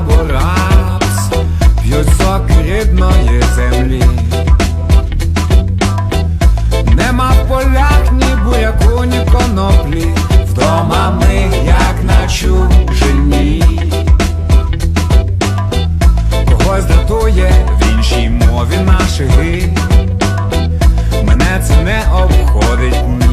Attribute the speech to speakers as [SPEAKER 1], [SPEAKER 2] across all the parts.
[SPEAKER 1] або рапс, п'ють сок рідної землі. Нема в полях, ні буряку, ні коноплі, вдома ми, як на чужині. Когось дратує в іншій мові наших гри. Мене це не обходить.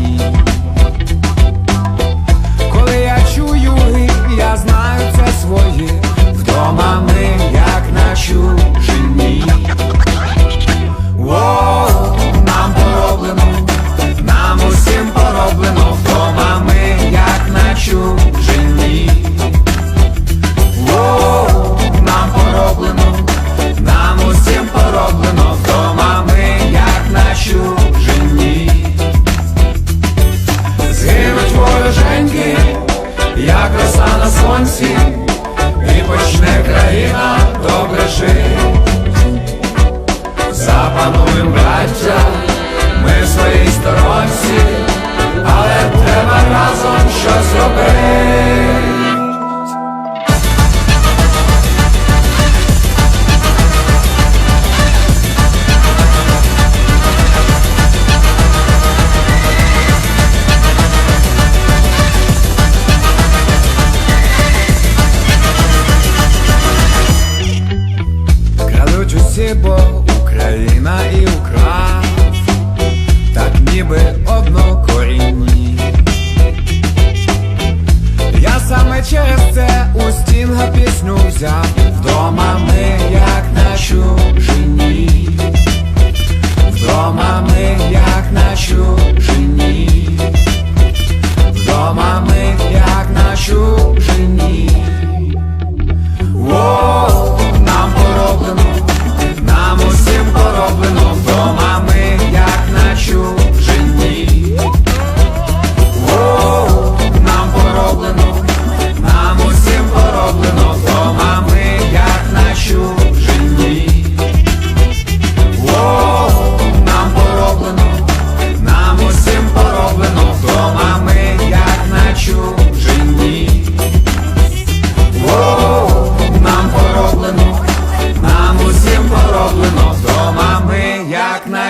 [SPEAKER 1] саме через це у стінга пісню взяв. Вдома ми, як на чужині. Вдома ми, як на чужині. Вдома ми, як на чужині.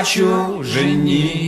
[SPEAKER 1] плачу, жени.